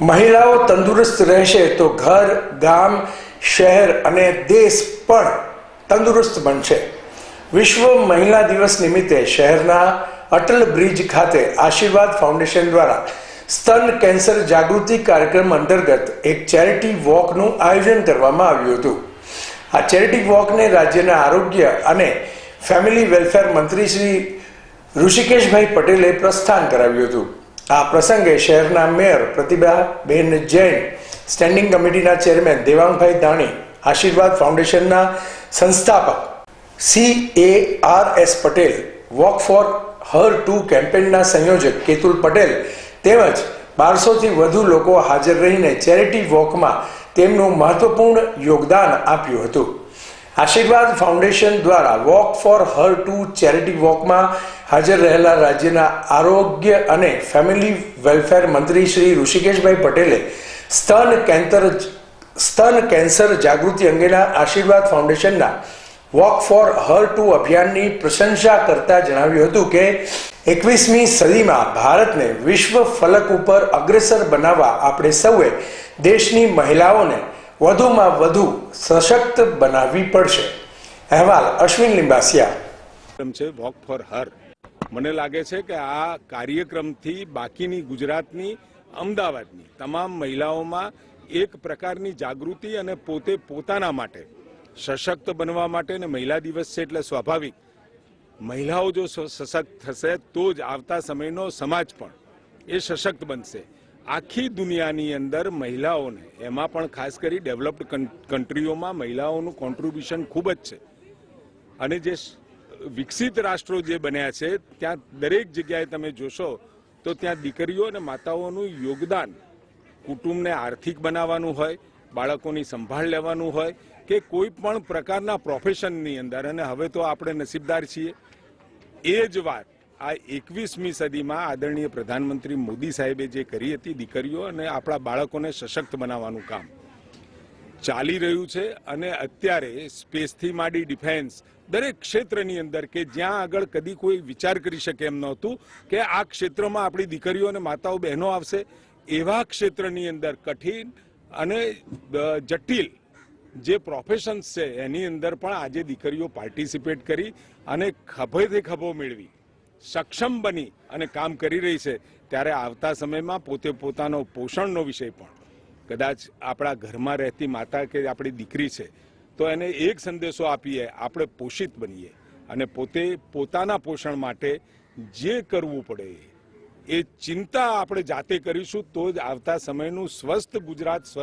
મહિલાઓ તંદુરસ્ત રહેશે તો ઘર, ગામ, શહેર અને દેશ પણ તંદુરસ્ત બનશે. વિશ્વ મહિલા દિવસ નિમિત્તે શહેરના અટલ બ્રિજ ખાતે આશીર્વાદ ફાઉન્ડેશન દ્વારા સ્તન કેન્સર જાગૃતિ કાર્યક્રમ અંતર્ગત એક ચેરિટી વોકનું આયોજન કરવામાં આવ્યું હતું. આ ચેરિટી વોકને રાજ્યના આરોગ્ય અને ફેમિલી વેલફેર મંત્રી શ્રી ઋષિકેશભાઈ પટેલે પ્રસ્થાન કરાવ્યું હતું. આ પ્રસંગે શહેરના મેયર પ્રતિભાબેન જૈન, સ્ટેન્ડિંગ કમિટીના ચેરમેન દેવાંગભાઈ દાણી, આશીર્વાદ ફાઉન્ડેશનના સંસ્થાપક C A R S Patel, walk for her two કેમ્પેનના સંયોજક કેતુલ પટેલ તેમજ બારસોથી વધુ લોકો હાજર રહીને ચેરિટી વોકમાં તેમનું મહત્વપૂર્ણ યોગદાન આપ્યું હતું. આશીર્વાદ ફાઉન્ડેશન દ્વારા walk for her two charity વોકમાં હાજર રહેલા રાજ્યના આરોગ્ય અને ફેમિલી વેલફેર મંત્રી શ્રી ઋષિકેશભાઈ પટેલે સ્તન કેન્સર સ્તન કેન્સર જાગૃતિ અંગેના આશીર્વાદ ફાઉન્ડેશનના વોક ફોર હર ટુ અભિયાનની પ્રશંસા કરતા જણાવ્યું હતું કે એકવીસમી સદીમાં ભારતને વિશ્વ ફલક ઉપર અગ્રેસર બનાવવા આપણે સૌએ દેશની મહિલાઓને વધુમાં વધુ સશક્ત બનાવવી પડશે. અહેવાલ અશ્વિન લિંબાસિયા. છે વોક ફોર હર. મને લાગે છે કે આ કાર્યક્રમથી બાકીની ગુજરાતની, અમદાવાદની તમામ મહિલાઓમાં એક પ્રકારની જાગૃતિ અને પોતે પોતાના માટે, સશક્ત બનવા માટે ને મહિલા દિવસ છે એટલે સ્વાભાવિક. મહિલાઓ જો સશક્ત થશે તો જ આવતા સમયનો સમાજ પણ એ સશક્ત બનશે. આખી દુનિયાની અંદર મહિલાઓને, એમાં પણ ખાસ કરી ડેવલપ્ડ કન્ટ્રીઓમાં મહિલાઓનું કોન્ટ્રીબ્યુશન ખૂબ જ છે. અને જે વિકસિત રાષ્ટ્રો જે બન્યા છે, ત્યાં દરેક જગ્યાએ તમે જોશો, તો ત્યાં દીકરીઓ અને માતાઓનું યોગદાન કુટુંબને આર્થિક બનાવવાનું હોય, બાળકોની સંભાળ લેવાનું હોય, કે કોઈ પણ પ્રકારના પ્રોફેશનની અંદર. અને હવે તો આપણે નસીબદાર છીએ. એ જ વાત. આ એકવીસમી સદીમાં આદરણીય પ્રધાનમંત્રી મોદી સાહેબે જે કરી હતી દીકરીઓ અને આપણા બાળકોને સશક્ત બનાવવાનું કામ. ચાલી રહ્યું છે અને અત્યારે સ્પેસથી માંડી ડિફેન્સ દરેક ક્ષેત્રની અંદર કે જ્યાં આગળ કદી કોઈ વિચાર કરી શકે એમ નહોતું કે આ ક્ષેત્રમાં આપણી દીકરીઓ અને માતાઓ બહેનો આવશે. એવા ક્ષેત્રની અંદર કઠિન અને જટિલ જે પ્રોફેશન્સ છે એની અંદર પણ આજે દીકરીઓ પાર્ટિસિપેટ કરી અને ખભેથી ખભો મેળવી. સક્ષમ બની અને કામ કરી રહી છે, ત્યારે આવતા સમયમાં પોતે પોતાનો પોષણનો વિષય પણ. કદાચ આપણા ઘરમાં રહેતી માતા કે આપણી દીકરી છે, તો એને એક સંદેશો આપીએ, આપણે પોષિત બનીએ અને પોતે પોતાના પોષણ માટે જે કરવું પડે એ ચિંતા આપણે જાતે કરીશું, તો જ આવતા સમયનું સ્વસ્થ ગુજરાત સ્વસ્થ